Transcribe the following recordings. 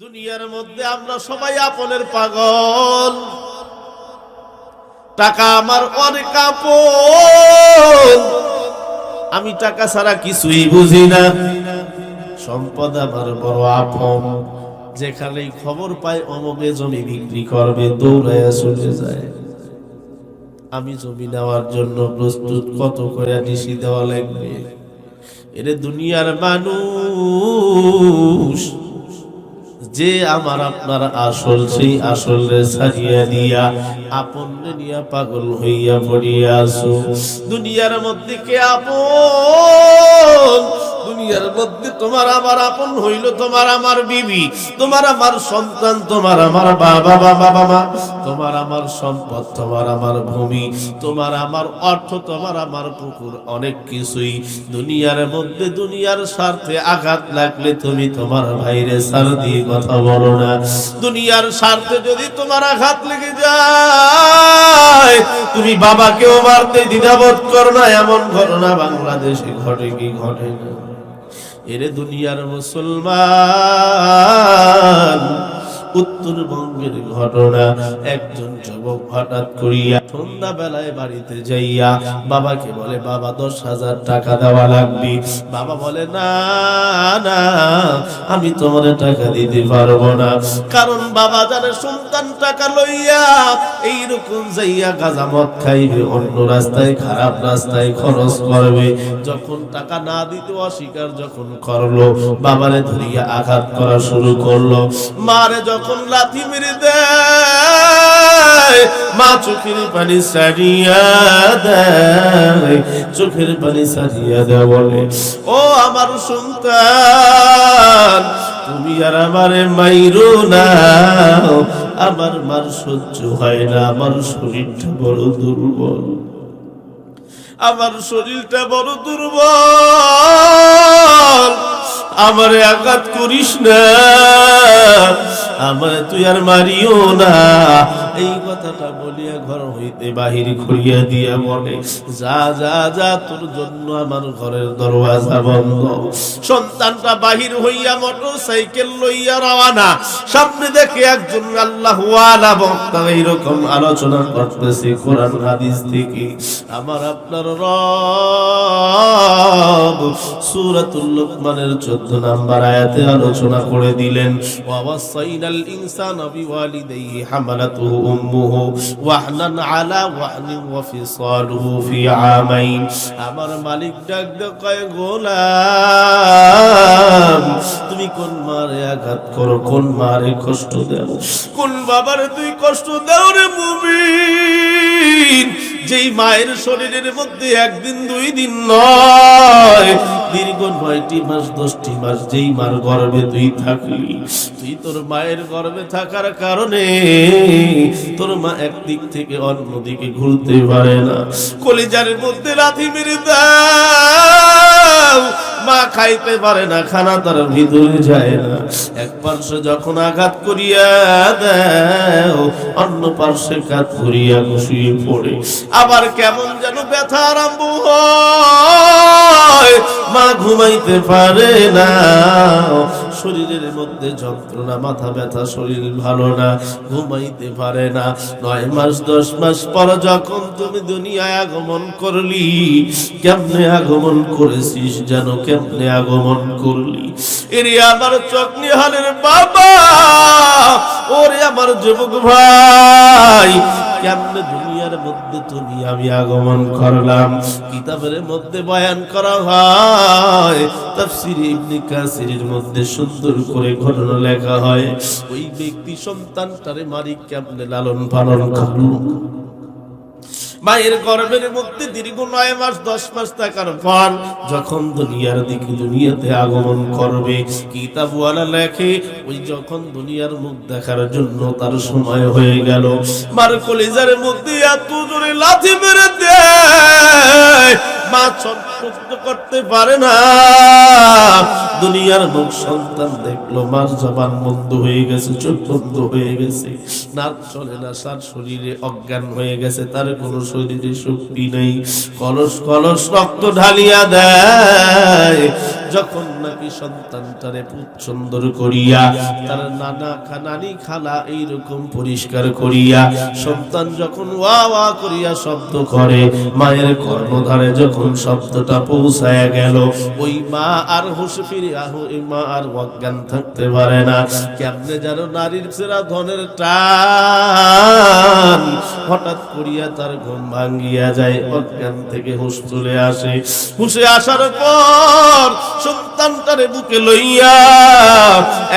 দুনিয়ার মধ্যে আমরা সবাই আপনের পাগল। টাকা আমার অনেক আপন। আমি টাকা ছাড়া কিছুই বুঝি না। সম্পদ আমার বড় আপন। যেখানেই খবর পায় অমকে জমি বিক্রি করবে, দৌড়াইয়া চলে যায়। আমি জমি নেওয়ার জন্য প্রস্তুত, কত করে নিশি দেওয়া লাগবে? এরে দুনিয়ার মানুষ যে আমার আপনার আসল, সেই আসল রে ছাড়িয়া দিয়া আপন নিয়া পাগল হইয়া পড়িয়া আসো দুনিয়ার মধ্যে কে আপন? দুনিয়ার মধ্যে তোমার আমার আপন হইল, তোমার আমার বিবি, তোমার আমার সন্তান, তোমার আমার বাবা বাবা মা তোমার আমার সম্পদ, তোমার আমার ভূমি, তোমার আমার অর্থ, তোমার আমার পুকুর, অনেক কিছুই। দুনিয়ার মধ্যে দুনিয়ার স্বার্থে আঘাত লাগলে তুমি তোমার ভাইরে সার দিয়ে কথা বলো না। দুনিয়ার স্বার্থে যদি তোমার আঘাত লেগে যায়, তুমি বাবাকেও মারতে দ্বিধাবোধ করো না, এমন ঘটনা বাংলাদেশে ঘটে কি ঘটে না? এরে দুনিয়ার মুসলমান উত্তরবঙ্গের ঘটনা। একজন যুবক হঠাৎ করিয়া সন্ধ্যা বেলায় বাড়িতে যাইয়া বাবাকে বলে, বাবা, দশ হাজার টাকা দেওয়া লাগবে। বাবা বলে, না না, আমি তোমার টাকা দিতে পারব না। কারণ বাবা জানে সন্তান টাকা লইয়া এইরকম যাইয়া গাঁজা মদ খাইবে, অন্য রাস্তায় খারাপ রাস্তায় খরচ করবে। যখন টাকা না দিতে অস্বীকার যখন করল, বাবারে ধরিয়া আঘাত করা শুরু করল। মারে যখন লাথি মেরে দেয়, মা চোখের পানি সারিয়া দেয়, চোখের পানি সারিয়া দেয় বলে, ও আমার সন্তান, তুমি আর আমারে মাইরো না, আমার মার সহ্য হয় না, আমার শরীরটা বড় দুর্বল, আমার শরীরটা বড় দুর্বল আমারে আঘাত করিস না। আমারে তুই আর মারিও না। এই কথাটা বলিয়া ঘর হইতে বাহির করিয়া দিয়া বলে যা যা যা, তোর জন্য আমার ঘরের দরওয়াজা বন্ধ। সন্তানটা বাহির হইয়া মোটর সাইকেল লইয়া রওয়ানা সামনে দেখে একজন আল্লাহ ওয়ালা বক্তা এইরকম আলোচনা করতেছে কোরআন হাদিস থেকে। আমার আপনার রব, সূরাতুল লুকমানের 14 নাম্বার আয়াতে আলোচনা করে দিলেন ওয়াসাইনাল ইনসানা বিওয়ালিদাইহি হামালাতুহু উম্মুহু ওয়াহনান আলা ওয়াহনিন ওয়া ফিসালুহু ফি আমাইন। আমার মালিক ডাক কয় গোলাম, তুমি কোন মারে আঘাত করো, কোন মারে কষ্ট দাও? কোন বাবারে তুই কষ্ট দাও রে মুমিন যেই মায়ের শরীরের মধ্যে একদিন, দুই দিন নয়, দীর্ঘ নয়টি মাস, দশটি মাস যেই মার গর্বে তুই থাকলি, তুই তোর মায়ের গর্বে থাকার কারণে তোর মা একদিক থেকে অন্যদিকে ঘুরতে পারে না। কলিজার মধ্যে লাথি মেরে দাও মা খাইতে পারে না, খানা তার ভিতরে যায় না। এক পার্শ্বে যখন আঘাত করিয়া দেও, অন্য পার্শ্বে কাত করিয়া শুয়ে পড়ে। আবার কেমন যেন ব্যথা আরম্ভ হয়। মা ঘুমাইতে পারে না। শরীরের মধ্যে যন্ত্রণা, মাথা ব্যথা, শরীর ভালো না, ঘুমাইতে পারে না। নয় মাস, দশ মাস পর যখন তুমি দুনিয়ায় আগমন করলি, কেমনে আগমন করেছিস যেন কেমনে আগমন করলি? এরে আমার চোখ নিহালের বাবা, ওরে আমার যুবক ভাই কেমনে দুনিয়ার মধ্যে তুমি আমি আগমন করলাম? কিতাবের মধ্যে বয়ান করা হয়, তাফসির ইবনে কাসিরের মধ্যে সুন্দর করে ঘটনা লেখা হয়। ওই ব্যক্তি সন্তানটারে মারি কেমনে লালন পালন করল? মায়ের গর্ভের মধ্যে দীর্ঘ নয় মাস, দশ মাস থাকার পর যখন দুনিয়ার দিকে দুনিয়াতে আগমন করবে, কিতাবওয়ালা লেখে, ওই যখন দুনিয়ার মুখ দেখার জন্য তার সময় হয়ে গেল। মার কলিজার মধ্যে এত জোরে লাথি মেরে দেয়। মা করতে পারে না। দুনিয়ার মুখ সন্তান দেখল মার জবান বন্ধ হয়ে গেছে, চোখ বন্ধ হয়ে গেছে। নাক চলে না, সার শরীরে অজ্ঞান হয়ে গেছে, তার কোনো শরীরে শক্তি নেই। কলস কলস রক্ত ঢালিয়া দেয়। যখন নাকি সন্তানটারে সুন্দর করিয়া, তার নানা খানানি খালা এইরকম পরিষ্কার করিয়া, সন্তান যখন ওয়া ওয়া করিয়া শব্দ করে, মায়ের কর্মধারে যখন শব্দটা পৌঁছায় গেল, ওই মা আর হুশ ফিরে আহ ওই মা আর অজ্ঞান থাকতে পারে না। কেমনে যেন নারীর সেরা ধনের টান। হঠাৎ করিয়া তার ঘুম ভাঙ্গিয়া যায়, অজ্ঞান থেকে হুশ চলে আসে। হুশে আসার পর সন্তানটারে বুকে লইয়া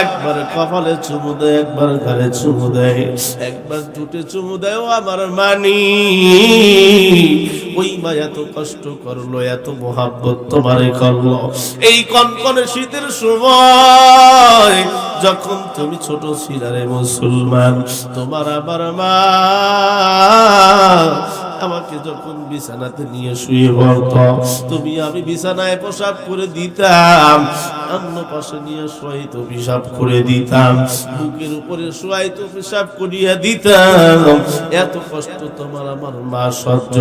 একবার কপালে চুমু দেয়, একবার ঘরে চুমু দেয়, একবার টুটে চুমু দেয় আমার মানি। ওই মা এত কষ্ট করল, এত মোহাব্বত তোমারে করল। এই কনকনে শীতের সময় যখন তুমি ছোট ছিলারে মুসলমান, তোমার আমার মা আমাকে যখন বিছানাতে নিয়ে শুয়ে বলতো তুমি আমি বিছানায় পোশাক করে দিতাম। অন্য পাশে নিয়ে শোয়াইত পিসাব করে দিতাম। বুকের উপরে শোয়াইতো পিসাব করিয়া দিতাম। এত কষ্ট তোমার আমার মা সহ্য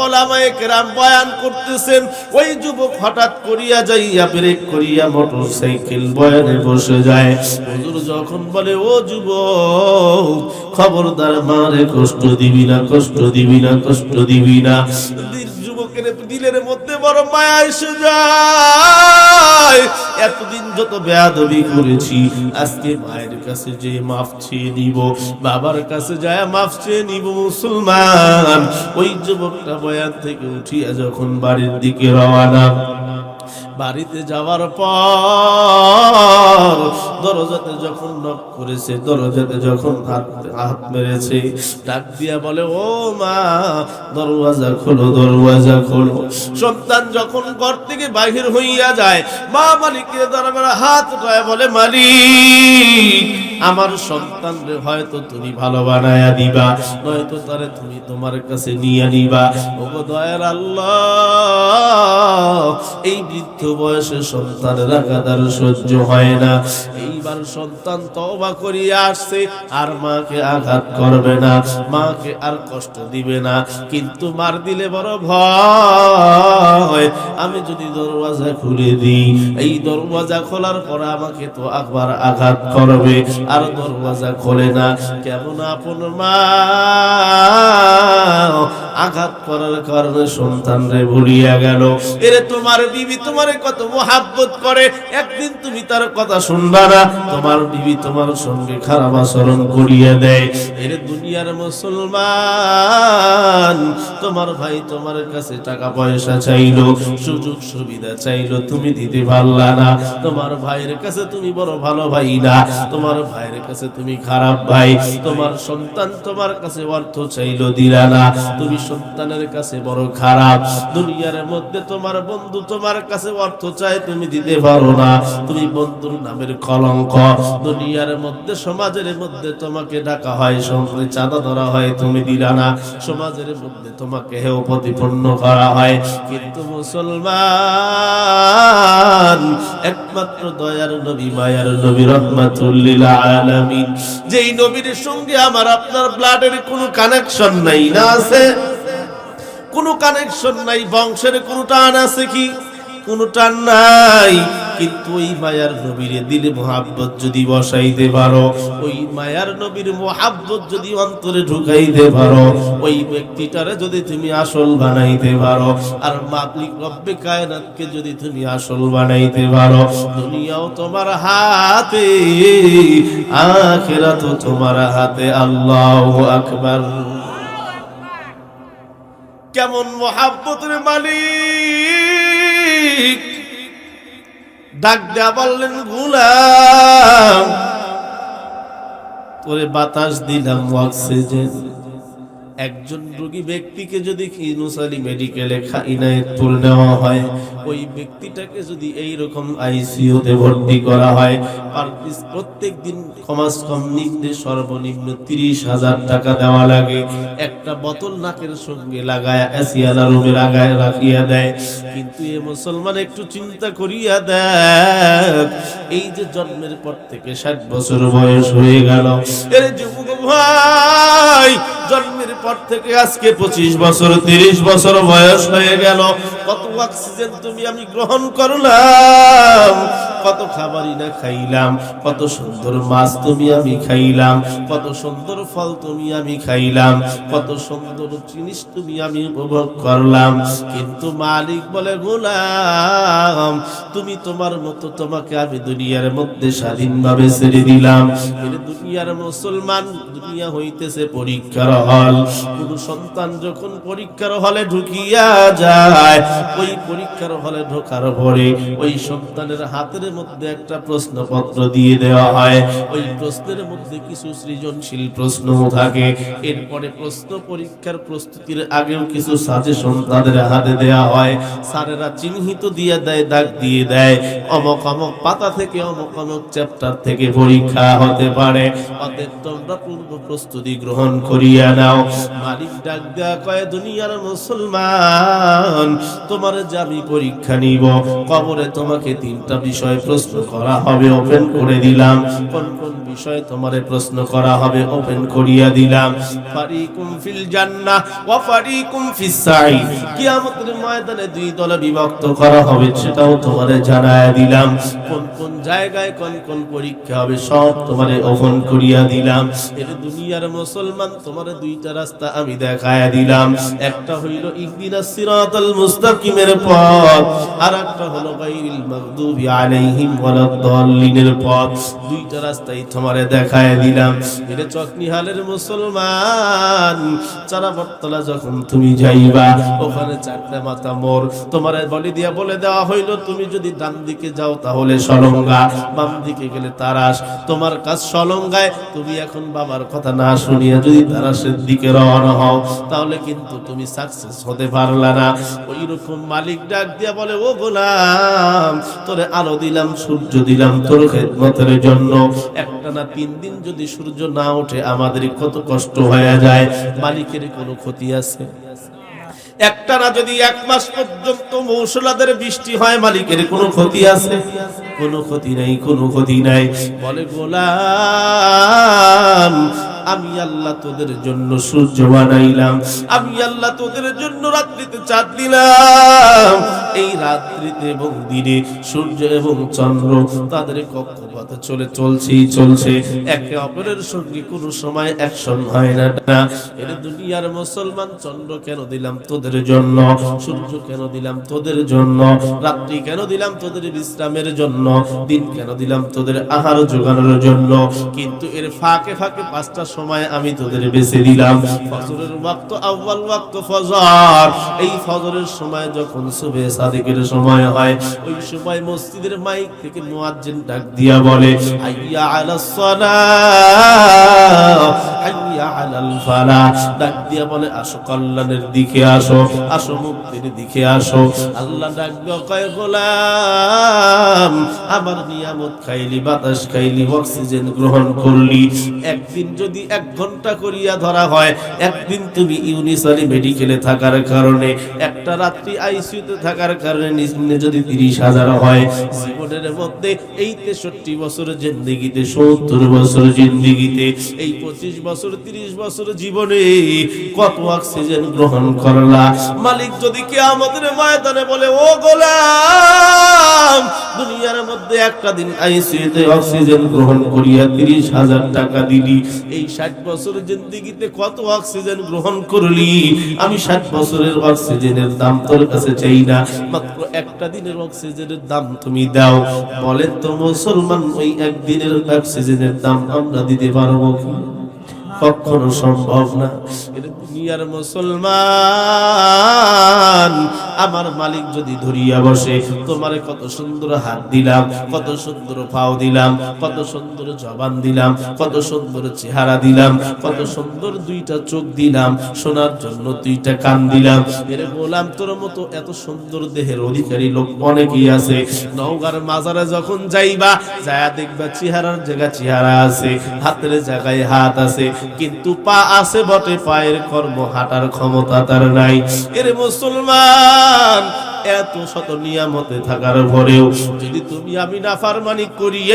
ওলামায়ে কেরাম বয়ান করতেছেন, ওই যুবক হঠাৎ করিয়া যাইয়া ব্রেক করিয়া মোটর সাইকেল বয়ানে বসে যায়। হুজুর যখন বলে, ও যুবক, খবরদার মারে কষ্ট দিবি না, কষ্ট দিবি না, কষ্ট দিবি না। দিল- দিলের মধ্যে বড় মায়া এসে যায়। এতদিন যত বেয়াদবি করেছি, আজকে মায়ের কাছে যে মাফ চেয়ে নিব, বাবার কাছে যায় মাফ চেয়ে নিব মুসলমান। ওই যুবকটা বয়ান থেকে উঠিয়া যখন বাড়ির দিকে রওয়ানা বাড়িতে যাওয়ার পর দরজাতে যখন নক করেছে, দরজাতে যখন হাত মেরেছে, ডাক দিয়া বলে, ও মা, দরওয়াজা খোলো দরওয়াজা খোলো। সন্তান যখন ঘর থেকে বাহির হইয়া যায়, মা মালিকের দরবারে হাত উঠায় বলে, মালিক, আমার সন্তান হয়তো তুমি ভালো বানায়া দিবা, নয়তো তারে তুমি তোমার কাছে নিয়ে নিবা। ওগো দয়ার আল্লাহ, এই বৃদ্ধ বয়সে সন্তানের আঘাতার সহ্য হয় না। এইবার সন্তান তওবা করিয়া আসছে, আর মাকে আঘাত করবে না, মাকে আর কষ্ট দিবে না। কিন্তু মার দিলে বড় ভয়। আমি যদি দরওয়াজা খুলে দিই, এই দরওয়াজা খোলার পর আমাকে তো একবার আঘাত করবে, আর দরওয়াজা খোলে না। কেমন আপন মা? আঘাত করার কারণে সন্তান রে ভুলিয়া গেল। এরে তোমার বিবি তোমারে কত মোহাব্বত করে, একদিন তুমি তার কথা শুনবা না, তোমার বিবি তোমার সঙ্গে খারাপ আচরণ করিয়া দেয়। এরে দুনিয়ার মুসলমান, তোমার ভাই তোমার কাছে টাকা পয়সা চাইলো, সুযোগ সুবিধা চাইলো, তুমি দিতে পারলা না। তোমার ভাইয়ের কাছে তুমি বড় ভালো ভাই না, তোমার ভাইয়ের কাছে তুমি খারাপ ভাই, তোমার সন্তান তোমার কাছে অর্থ চাইলো, দিলা না। তুমি সন্তানের কাছে বড় খারাপ। দুনিয়ার মধ্যে তোমার বন্ধু তোমার কাছে অর্থ চাই তুমি দিতে পারো না। তুমি বন্ধুর নামের কলঙ্ক। দুনিয়ার মধ্যে, সমাজের মধ্যে তোমাকে ডাকা হয় সঙ্গে চাঁদা ধরা হয়, তুমি দিলা না। সমাজের মধ্যে তোমাকে হেও প্রতিপন্ন করা হয়। কিন্তু মুসলমান, একমাত্র দয়ার নবী, মায়ার নবী, রহমাতুল্লিল আলামিন। যেই নবীর সঙ্গে আমার আপনার ব্লাডের কোনো কানেকশন নাই না আছে। কোনো কানেকশন নাই, বংশের কোনো টান আছে কি? কোনো টান নাই। কিন্তু ওই মায়ার নবীর দিলে মোহাব্বত যদি বসাইতে পারো, ওই মায়ার নবীর মোহাব্বত যদি অন্তরে ঢুকাইতে পারো, ওই ব্যক্তিটারে যদি তুমি আসল বানাইতে পারো, আর মালিক রব্বে কায়নাতকে যদি তুমি আসল বানাইতে পারো, দুনিয়াও তোমার হাতে আখেরাত তোমার হাতে, আল্লাহু আকবার। কেমন মহাব্বতের মালিক? ডাক দেয়া বললেন গুলাম তোরে বাতাস দিলাম অক্সিজেন। একজন রোগী ব্যক্তিকে যদি ইনুসালি মেডিকেলে ইনায়তপুর নেওয়া হয়, ওই ব্যক্তিটাকে যদি এই রকম আইসিইউতে ভর্তি করা হয় আর প্রত্যেক দিন কমাস কম নিম্নে সর্বনিম্ন তিরিশ হাজার টাকা দেওয়া লাগে। একটা বোতল নাকের সঙ্গে লাগায় এসিয়ালা রুমে লাগায় রাখিয়া দেয়। কিন্তু এ মুসলমান একটু চিন্তা করিয়া দেখ, এই যে জন্মের পর থেকে ষাট বছর বয়স হয়ে গেল। এর যুবক ভাই, জন্মের পর থেকে আজকে পঁচিশ বছর, তিরিশ বছর বয়স হয়ে গেল। কত অক্সিজেন তুমি আমি গ্রহণ করলাম। কত খাবারই না খাইলাম, কত সুন্দর মাছ তুমি আমি খাইলাম, কত সুন্দর ফল তুমি আমি খাইলাম, কত সুন্দর জিনিস তুমি আমি উপভোগ করলাম। কিন্তু মালিক বলে, গোলাম, তুমি তোমার মতো তোমাকে আমি দুনিয়ার মধ্যে স্বাধীনভাবে ছেড়ে দিলাম। দুনিয়ার মুসলমান দুনিয়া হইতেছে পরীক্ষার হল। কোন সন্তান যখন পরীক্ষার হলে ঢুকিয়া যায়, ওই পরীক্ষার হলে ঢোকার পরে ওই সন্তানের হাতের মধ্যে একটা প্রশ্নপত্র দিয়ে দেওয়া হয়। ওই প্রশ্নের মধ্যে কিছু সৃজনশীল প্রশ্ন থাকে। এরপরে প্রশ্ন পরীক্ষার প্রস্তুতির আগেও কিছু সাজেশন তাদের হাতে দেওয়া হয়। স্যারেরা চিহ্নিত দিয়ে দেয়, দাগ দিয়ে দেয়। অমক অমক পাতা থেকে অমক অমক চ্যাপ্টার থেকে পরীক্ষা হতে পারে। অতএব তোমরা পূর্ব প্রস্তুতি গ্রহণ করিয়া নাও। মালিক ডাক দেয়া কয়, দুনিয়ার মুসলমান, তোমার যে আমি পরীক্ষা নিব, কবরে তোমাকে তিনটা বিষয় প্রশ্ন করা হবে ওপেন করে দিলাম। কোন কোন বিষয় তোমারে প্রশ্ন করা হবে ওপেন করিয়া দিলাম। ফারিকুম ফিল জান্নাহ ওয়া ফারিকুম ফিস সাঈদ। কিয়ামতের ময়দানে দুই দলে বিভক্ত করা হবে, সেটাও তোমারে জানায়া দিলাম। কোন কোন জায়গায় কোন কোন পরীক্ষা হবে, সব তোমারে ওপেন করিয়া দিলাম। এর দুনিয়ার মুসলমান তোমারে দুইটা রাস্তা আমি দেখায়া দিলাম। একটা হইল ইহদিনাস সিরাতাল মুস্তাকিমের পথ আর একটা হলো গায়রিল মাগদুবি আলাইহিম ওয়ালাদ-দাল্লিনের পথ। দুইটা রাস্তাই তোমারে দেখায় দিলাম। চকনিহালের মুসলমান যখন তুমি যাইবা, ওখানে চারটা মাথা মোর। তোমার বলি দিয়া বলে দেওয়া হইল, তুমি যদি ডান দিকে যাও তাহলে সলঙ্গা, বাম দিকে গেলে তারাস তোমার কাজ সলঙ্গায়, তুমি এখন বাবার কথা না শুনিয়া যদি তারাসের দিকে রওনা হও, তাহলে কিন্তু তুমি সাকসেস হতে পারলা না। ওই রকম মালিক ডাক দিয়া বলে, ও গোলাম, তোরে আলো দিলাম, সূর্য দিলাম তোর খেদমতের জন্য। একটা না তিন দিন যদি সূর্য না ওঠে, আমাদের কত কষ্ট হয়ে যায়। মালিকের কোনো ক্ষতি আছে? একটা না যদি এক মাস পর্যন্ত মৌসুলাদের বৃষ্টি হয়, মালিকের কোনো ক্ষতি আছে? কোনো ক্ষতি নাই, কোনো ক্ষতি নাই। বলে, গোলাম আমি আল্লাহ তোদের জন্য সূর্য বানাইলাম। আমি আল্লাহ তোদের জন্য রাত্রিতে চাঁদ দিলাম। এই রাত্রিতে এবং দিনে সূর্য এবং চন্দ্র তাদের কক্ষপথে চলে চলছেই চলছে। একে অপরের সঙ্গে কোনো সময় অ্যাকশন হয় না এর দুনিয়ার মুসলমান, চন্দ্র কেন দিলাম তোদের জন্য? সূর্য কেন দিলাম তোদের জন্য? রাত্রি কেন দিলাম তোদের বিশ্রামের জন্য? দিন কেন দিলাম তোদের আহার জোগানোর জন্য? কিন্তু এর ফাঁকে ফাঁকে পাঁচটা সময় আমি তোদের বেছে দিলাম ফজরের ওয়াক্ত, আউয়াল ওয়াক্ত, ফজর। এই ফজরের সময় যখন সুবে সাদিকের সময় হয়, ওই সময় মসজিদের মাইক থেকে মুয়াজ্জিন ডাক দিয়া বলে, হাইয়া আলাস সালাহ হাইয়া আলাল ফালাহ ডাক দিয়া বলে, আসো কল্যাণের দিকে আসো আসো মুক্তির দিকে আসো। আল্লাহ ডাক কয়, গোলাম, আমার নিয়ামত খাইলি, বাতাস খাইলি, অক্সিজেন গ্রহণ করলি। একদিন যদি এক ঘণ্টা করিয়া ধরা হয়। একদিন তুমি ইউনিসারি মেডিকেলে থাকার কারণে, একটা রাত্রি আইসিইউতে থাকার কারণে নিম্নে যদি তিরিশ হাজার হয়, জীবনের মধ্যে এই তেষট্টি বছর জিন্দিগিতে, সত্তর বছর জিন্দিগিতে, এই পঁচিশ বছর, তিরিশ বছর জীবনে কত অক্সিজেন গ্রহণ করলা? মালিক যদি কে আমাদের ময়দানে বলে, ও গোলাম, দুনিয়ার মধ্যে একটা দিন আইসিইউতে অক্সিজেন গ্রহণ করিয়া তিরিশ হাজার টাকা দিলি। এই ষাট বছর জিন্দিগিতে কত অক্সিজেন গ্রহণ করলি? আমি ষাট বছরের অক্সিজেনের দাম তোর কাছে চাই না। মাত্র একটা দিনের অক্সিজেনের দাম তুমি দাও। বলেন তো মুসলমান, ওই একদিনের অক্সিজেনের দাম আমরা দিতে পারব কি? কখনো সম্ভব না। এটা দুনিয়ার মুসলমান আমার মালিক যদি ধরিয়া বসে, তোমারে কত সুন্দর হাত দিলাম, কত সুন্দর পাও দিলাম, কত সুন্দর জবান দিলাম, কত সুন্দর চেহারা দিলাম, কত সুন্দর দুইটা চোখ দিলাম শোনার জন্য দুইটা কান দিলাম। এর বললাম তোর মতো এত সুন্দর দেহের অধিকারী লোক অনেকেই আছে। নওগার মাজারে যখন যাইবা, যায়া দেখবা চেহারার জায়গা চেহারা আছে, হাতের জায়গায় হাত আছে, কিন্তু পা আছে বটে, পায়ের কর্ম হাঁটার ক্ষমতা তার নাই। এর মুসলমান! এত শত নিয়ামতে থাকার পরেও যদি তুমি আমি নাফারমানি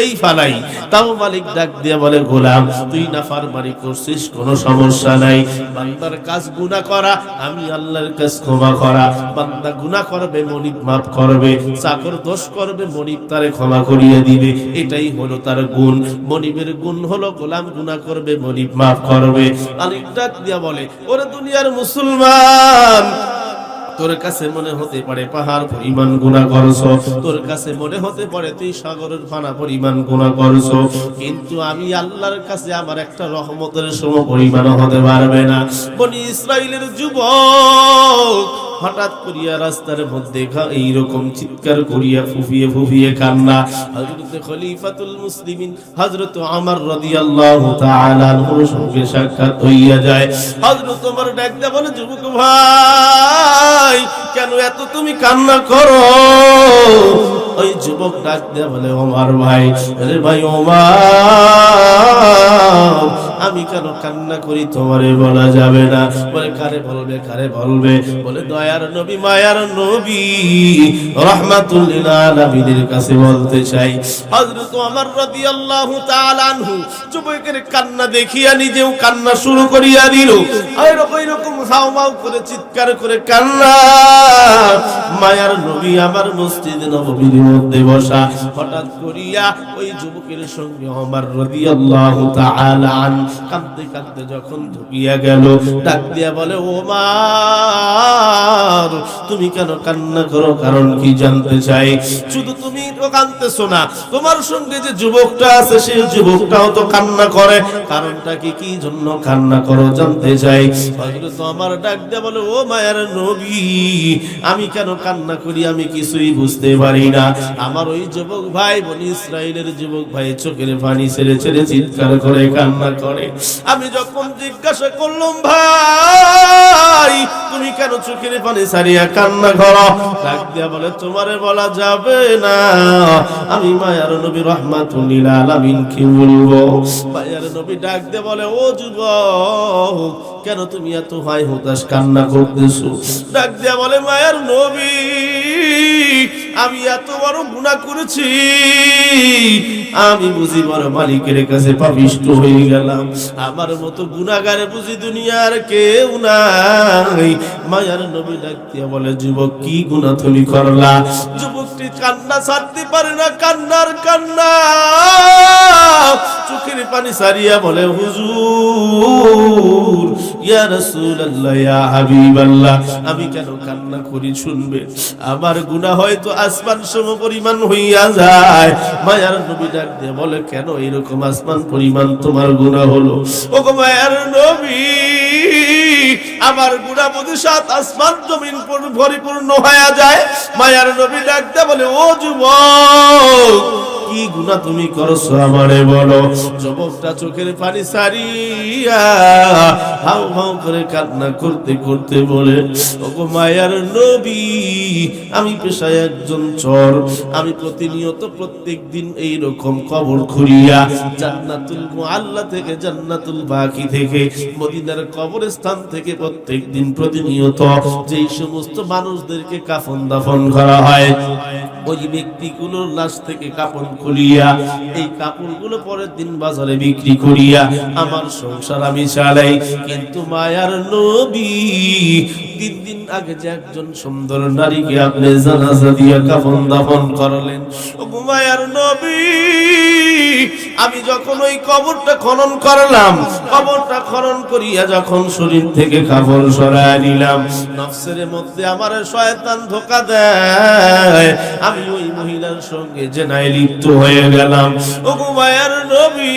এই ফালাই, তাও মালিক ডাক দিয়ে বলে, গোলাম, তুই নাফারমানি করছিস, কোনো সমস্যা নাই। বান্দার কাজ গুনাহ করা, আমি আল্লাহর কাছ ক্ষমা করা। বান্দা গুনাহ করবে, মনিব মাফ করবে। চাকর দোষ করবে, মনিব তারে ক্ষমা করিয়ে দিবে। এটাই হলো তার গুণ। মনিবের গুণ হলো, গোলাম গুনাহ করবে, মনিব মাফ করবে। মালিক ডাক দিয়া বলে, ওরে দুনিয়ার মুসলমান তোর কাছে মনে হতে পারে পাহাড় পরিমাণ গুণা করছ। তোর কাছে মনে হতে পারে তুই সাগরের ফানা পরিমাণ গুণা করছ। কিন্তু আমি আল্লাহর কাছে আমার একটা রহমতের সম পরিমাণ হতে পারবে না। বনি ইসরায়েলের যুবক হঠাৎ করিয়া রাস্তার মধ্যে এইরকম চিৎকার করিয়া ফুফিয়ে ফুফিয়ে কান্না। হযরত খলিফাতুল মুসলিমিন, হযরত ওমর রাদিয়াল্লাহু তাআলা সঙ্গে সাক্ষাৎ হইয়া যায়। হজরত ওমর ডাক বলে, যুবক ভাই, কেন এত তুমি কান্না করো? ওই যুবক ডাক দিয়ে বলে, ওমর ভাই, আরে ভাই, ওমর আমি কেন কান্না করি? তোমারে বলা যাবে না। বলে, কারে বলবে কারে বলবে? বলে, দয়ার নবী, মায়ার নবী কাছে বলতে চাই। হযরত ওমর রাদিয়াল্লাহু তাআলা আনহু যুবকের কান্না দেখিয়া নিজেও কান্না শুরু করিয়া দিল। এরকম এরকম হাওমাও করে, চিৎকার করে কান্না। মায়ার নবী আমার মসজিদ নববীর মধ্যে বসা। হঠাৎ করিয়া ওই যুবকের সঙ্গে ওমর রাদিয়াল্লাহু তাআলা আন কাঁদতে কাঁদতে যখন ঢুকিয়া গেল, ডাক দিয়া বলে ওমর তুমি কেন কান্না করো? কারণ কি জানতে চাই? শুধু তুমি তো কাঁদতেছো না, তোমার সঙ্গে যে যুবকটা আছে, সেই যুবকটাও তো কান্না করে। কারণটা কি কি জন্য কান্না করো জানতে চাই? হযরত আমার ডাক দিয়ে বলে, ও মায়ের নবী, আমি কেন কান্না করি আমি কিছুই বুঝতে পারি না। আমার ওই যুবক ভাই, বনি ইসরায়েলের যুবক ভাই, চোখের পানি ছেড়ে ছেড়ে চিৎকার করে কান্না করে। আমি যখন জিজ্ঞাসা করলাম, ভাই, তুমি কেন চোখের পানি ছাড়িয়া কান্না করো? ডাক দিয়া বলে, তোমারে বলা যাবে না। আমি মায়ার নবী রহমাতুল্লিল আলামিন কি বলব। মায়ার নবী ডাক দিয়ে বলে, ও যুবক, কেন তুমি এত হয় হতাশ কান্না করতেছো? ডাক দিয়া বলে, মায়ার নবী আমি এত বড় গুনাহ করেছি, আমি বুঝি বড় মালিকের কাছে পাপিষ্ট হয়ে গেলাম। আমার মতো গুনাহগারে বুঝি দুনিয়ার কেউ নাই। মায়ার নবী ডাক দিয়া বলে, যুবক, কি গুনাহ তুমি করলা? যুবকটি কান্না ছাড়তে পারে না, কান্নার কান্না। চোখের পানি সারিয়া বলে, হুজুর ইয়া রাসূলুল্লাহ, ইয়া হাবিবাল্লাহ, আমি কেন কান্না করি শুনবে? আমার গুনাহ হয়তো আসমান সম পরিমাণ হইয়া যায়। মায়ার নবী ডাক দিয়ে বলে, কেন এরকম আসমান পরিমাণ তোমার গুনাহ হলো? ও গো মায়ার নবী, আমার বোধ সাত আসমান জমিন পর- পরিপূর্ণ হয়ে যায়, মায়ার নবী ডাক দিয়ে বলে, ও যুবক কি গুনাহ তুমি করছ আমারে বলো? যুবকটা চোখের পানি সারিয়া হাউ হাউ করে কান্না করতে করতে বলে, ওগো মায়ার নবী, আমি পেশায় একজন চর। আমি প্রতিনিয়ত প্রত্যেক দিন এই রকম কবর খুঁড়িয়া জান্নাতুল মুআল্লা থেকে জান্নাতুল বাকি থেকে মদিনার কবরস্থান থেকে প্রত্যেক দিন প্রতিনিয়ত যেই সমস্ত মানুষদেরকে কাফন দাফন করা হয়, ওই ব্যক্তিগুলোর লাশ থেকে কাপড় খুলিয়া, এই কাপড়গুলো পরের দিন বাজারে বিক্রি করিয়া আমার সংসার আমি চালাই। কিন্তু মায়ার নবী, তিন দিন আগে যে একজন সুন্দর নারীকে আপনি জানাজা দিয়া কাফন দাফন করলেন। মায়ার নবী আমি যখন ওই কবরটা খনন করলাম, কবরটা খনন করিয়া যখন শরীর থেকে কাপড় সরায় নিলাম, নফসের মধ্যে আমার শয়তান ধোকা দেয়। আমি ওই মহিলার সঙ্গে জেনায় লিপ্ত হয়ে গেলাম। ও গো মায়ার নবী,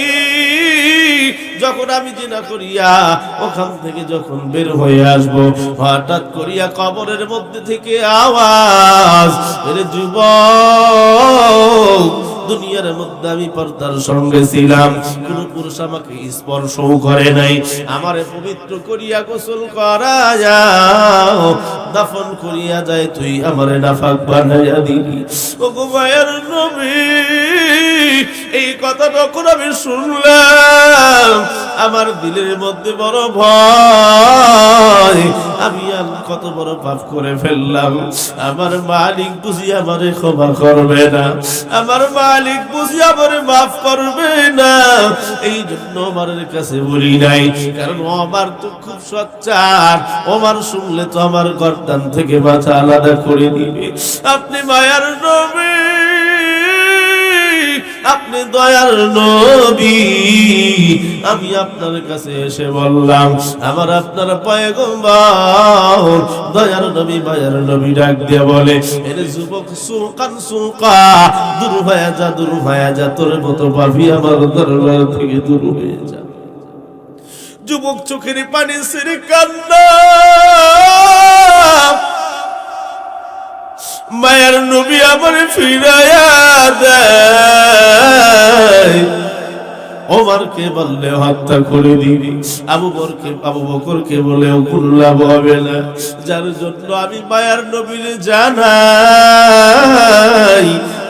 যখন আমি জিনা করিয়া ওখান থেকে যখন বের হয়ে আসব, হঠাৎ করিয়া কবরের মধ্যে থেকে আওয়াজ যুবক দুনিয়ার মধ্যে আমি পর্দার সঙ্গে ছিলাম। কোন পুরুষ আমাকে স্পর্শও করে নাই। আমারে পবিত্র করিয়া গোসল করা যাও দাফন করিয়া যায় তুই আমারে নাফাক বানাইয়া দিবি। ও গো মায়ের নবী। এই কথা যখন আমি শুনলাম। আমার দিলের মধ্যে বড় ভয়। আমি আর কত বড় পাপ করে ফেললাম। আমার মালিক বুঝি আমারে ক্ষমা করবে না। আমার মালিক বুঝি আমারে মাফ করবে না। এই জন্য আমার কাছে বলি নাই। কারণ আমার তো খুব সচ্চার। আমার শুনলে তো আমার গর্দান থেকে মাথা আলাদা করে দিবে। আপনি মায়ার নবী। আপনি দয়ার নবী। আমি আপনার কাছে এসে বললাম, আমার আপনার পয়গম্বর দয়ার নবী মায়ার নবী ডাক দিয়ে বলে, এর যুবক সুকান সুকা দূর হয়ে যা, দূর হয়ে যা, তোর মতো পাবি আমার দরবার থেকে দূর হয়ে যা। যুবক চোখের পানি সেরে কান্না মায়ের নবী আমার ফিরাইয়া দেয়। ওমারকে বললে, হত্যা করে দিবি। আবু বরকে, আবু বকরকে কোনো লাভ হবে না। যার জন্য আমি মায়ার নবীর জানাই।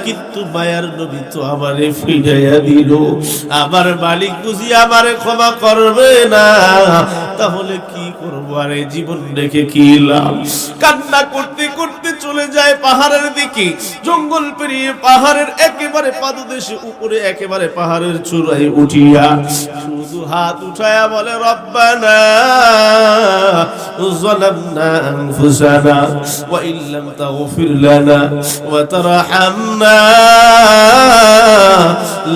কিন্তু মায়ার নবী তো আমারে ফিরাইয়া দিল আমার মালিক বুঝি আমারে ক্ষমা করবে না তাহলে কি করবো আর এই জীবন রেখে কি লাভ কান্না করতে করতে চলে যায় পাহাড়ের দিকে জঙ্গল পেরিয়ে পাহাড়ের একেবারে পাদদেশে উপরে একেবারে পাহাড়ের চূড়ায় উঠিয়া শুধু হাত উঠায়া বলে রব্বানা ظلمنا أنفسنا وإن لم تغفر لنا وترحمنا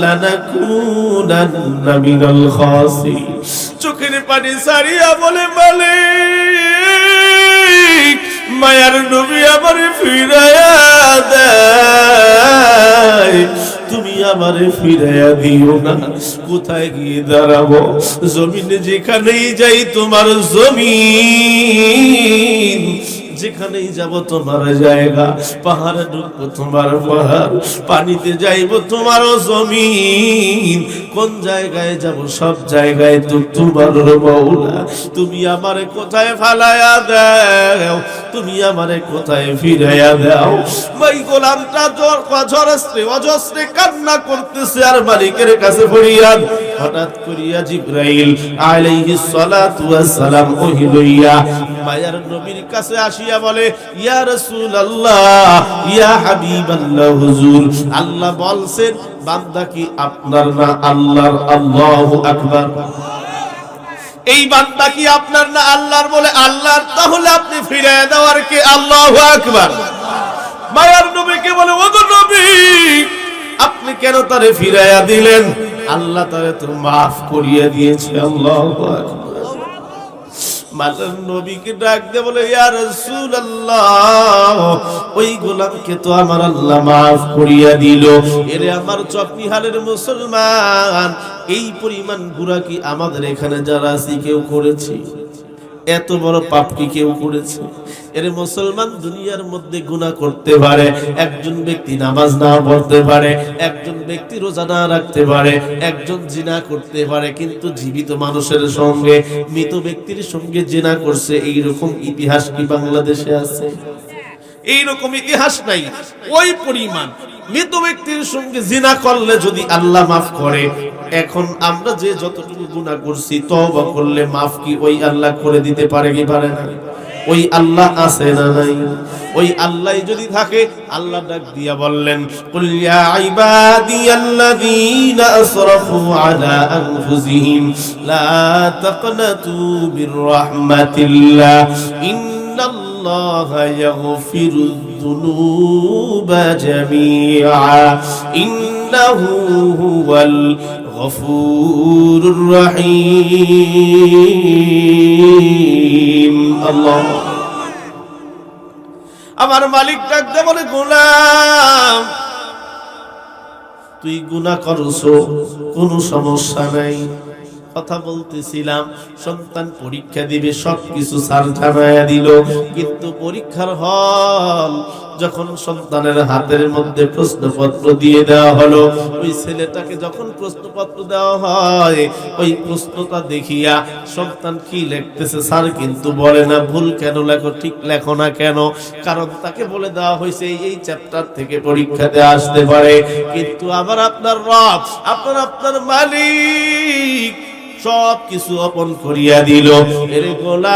লানাকুনান্না মিনাল খাসিরিন চোখের পানি সারিয়া বলে বলে মায়ার নবী আমার ফিরাইয়া দেয়। তুমি আমারে ফিরাইয়া দিও না। কোথায় গিয়ে দাঁড়াবো? জমিনে যেখানেই যাই, তোমার জমিন। যেখানেই যাব তোমার জায়গা, পাহাড়ে ঢুকবো তোমার পাহাড়, পানিতে যাইব তোমার জমিন। কোন জায়গায় যাব? সব জায়গায় তো তোমার মৌলা। তুমি আমারে কোথায় ফালায়া দাও? তুমি আমারে কোথায় ফিরাইয়া দাও? ওই গোলামটা জোর অজরস্ত্রে অজস্রে কান্না করতেছে আর মালিকের কাছে ফরিয়াদ। হঠাৎ করিয়া জিব্রাইল আলাইহিস সালাতু ওয়াস সালাম ওহি লইয়া মায়ার নবীর কাছে আসিয়া বলে, ইয়া রাসূলুল্লাহ, ইয়া হাবিবাল্লাহ হুজুর, আল্লাহ বলছেন, বান্দা কি আপনার না আল্লাহর? আল্লাহু আকবার। এই বান্দা কি আপনার না আল্লাহর বলে, আল্লাহর তাহলে আপনি ফিরিয়ে দেওয়ার কে, আল্লাহু আকবার। মায়ার নবীকে বলে ও নবী, আপনি কেন তারে ফিরাইয়া দিলেন? আল্লাহ তারা তো মাফ করিয়ে দিয়েছে, আল্লাহ নবীকে বলে রাসূলুল্লাহ, ওই গোলামকে তো আমার আল্লাহ মাফ এরে আমার মুসলমান, এই পরিমাণ গুড়া কি আমাদের এখানে যারা আছি কেউ করেছে? এত বড় পাপ কি কেউ করেছে? এর মুসলমান দুনিয়ার মধ্যে গুনাহ করতে পারে, একজন ব্যক্তি নামাজ না পড়তে পারে, একজন ব্যক্তি রোজা না রাখতে পারে, একজন জিনা করতে পারে, কিন্তু জীবিত মানুষের সঙ্গে, মৃত ব্যক্তির সঙ্গে জিনা করছে এই রকম ইতিহাস কি বাংলাদেশে আছে? এইরকম ইতিহাস নাই, ওই পরিমাণ। মৃত ব্যক্তির সঙ্গে জিনা করলে যদি আল্লাহ মাফ করে, এখন আমরা যে যতটুকু গুনাহ করছি, তওবা করলে মাফ কি ওই আল্লাহ করে দিতে পারে কি পারে না? ওই আল্লাহ আছে না নাই? ওই আল্লাহ যদি থাকে, আল্লাহ ডাক দিয়া বললেন, কুল ইয়া ইবাদিয়াল্লাযীনা আসরাফু আলা আনফুসিহিম, লা তাকনাতু মির রাহমাতিল্লাহ, ইন্নাল্লাহা যুনুবা জামিআ ইন্নাহু হুয়াল গফুরুর রহিম আল্লাহ আমার মালিক ডাকতে বলে, গোলাম, তুই গুনাহ করছ, কোনো সমস্যা নাই। কথা বলতেছিলাম, সন্তান পরীক্ষা দিবে, সবকিছু সার জানাইয়া দিল। কিন্তু পরীক্ষার হল যখন সন্তানের হাতের মধ্যে প্রশ্নপত্র দিয়ে দেওয়া হলো, ওই ছেলেটাকে যখন প্রশ্নপত্র দেওয়া হয়, ওই প্রশ্নটা দেখিয়া সন্তান কি লিখতেছে স্যার কিন্তু বলে না, ভুল কেন লেখো, ঠিক লেখো না কেন? কারণ তাকে বলে দেওয়া হয়েছে, এই চ্যাপ্টার থেকে পরীক্ষাতে আসতে পারে। কিন্তু আবার আপনার রব, আপনার আপনার মালিক সব কিছু অপন করিয়া দিল। এর গোলাম,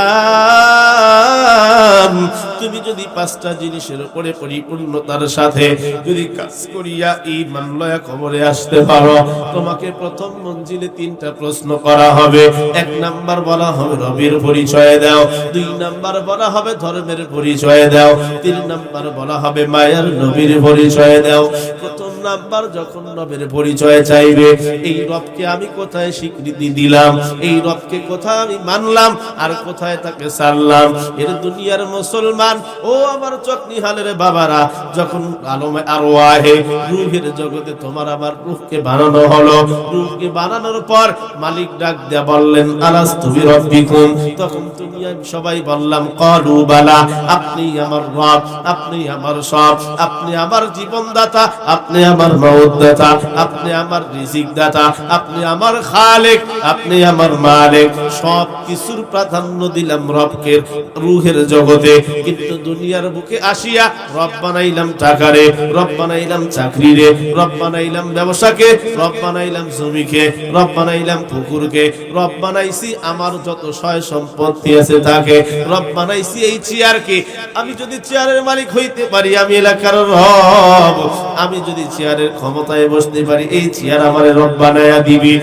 তুমি যদি পাঁচটা জিনিসের উপরে পরিপূর্ণতার সাথে যদি কাজ করিয়া এই মানলয়া খবরে আসতে পারো, তোমাকে প্রথম মঞ্জিলে তিনটা প্রশ্ন করা হবে। এক নাম্বার বলা হবে রবির পরিচয় দাও, দুই নাম্বার বলা হবে ধর্মের পরিচয় দাও, তিন নাম্বার বলা হবে মায়ের নবীর পরিচয় দাও। প্রথম নাম্বার যখন রবের পরিচয় চাইবে, এই রবকে আমি কোথায় স্বীকৃতি দিলাম? এই রবকে কোথায় আমি মানলাম? আর কোথায় তাকে সারলাম এর দুনিয়ার মুসলমান, ও আমার চকনি হালের বাবারা, যখন আলমে আরও আহে রুহের জগতে তোমার আবার রুহকে বানানো হলো, রুহকে বানানোর পর মালিক ডাক দেয়া বললেন আলাস তুমি রব্বিকুম তখন তুমি আমি সবাই বললাম, কলু বালা, আপনি আমার রব, আপনি আমার সব, আপনি আমার জীবনদাতা, আপনি আমার মৌদাতা, আপনি আমার রিজিক দাতা আপনি আমার খালেক, আপনি আমার মালিক। সব কিছুর প্রাধান্য দিলাম রবকে রুহের জগতে। কিন্তু দুনিয়ার বুকে আসিয়া রব বানাইলাম টাকারে, রব বানাইলাম চাকরি রে রব বানাইলাম ব্যবসাকে, রব বানাইলাম জমিকে, রব বানাইলাম পুকুরকে। রব বানাইছি আমার যত সয় সম্পত্তি আছে তাকে। রব বানাইছি এই চেয়ারকে। আমি যদি চেয়ারের মালিক হইতে পারি, আমি এলাকার রব। আমি যদি চেয়ারের ক্ষমতায় বসতে পারি, এই চেয়ার আমার রব বানায়া দিবি।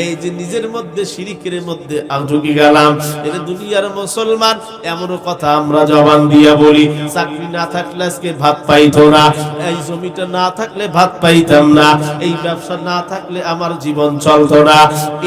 এই যে নিজের মধ্যে শিরিকের মধ্যে ঢুকে গেলাম এটা দুনিয়ার মুসলমান, এমনও কথা আমরা জবান দিয়া বলি, চাকরি না থাকলে আজকে ভাত পাইতো না, এই জমিটা না থাকলে ভাত পাইতাম না, এই ব্যবসা না থাকলে আমার জীবন চলতো না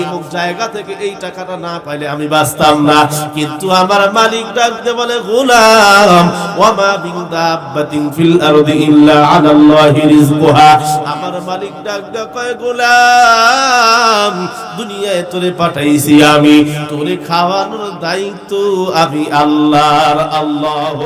এমুক জায়গা থেকে এই টাকাটা না পাইলে আমি বাঁচতাম না, কিন্তু আমার মালিক ডাকতে বলে, গোলাম ওয়ামা বিন দাব্বাতিন ফিল আরদি ইল্লা আলাল্লাহি রিজকুহা আমার মালিক ডাক কয়, গোলাম, দুনিয়ায় তোরে পাঠাইছি আমি। তোরে খাওয়ানোর দায়িত্ব আমি আল্লাহর, আল্লাহ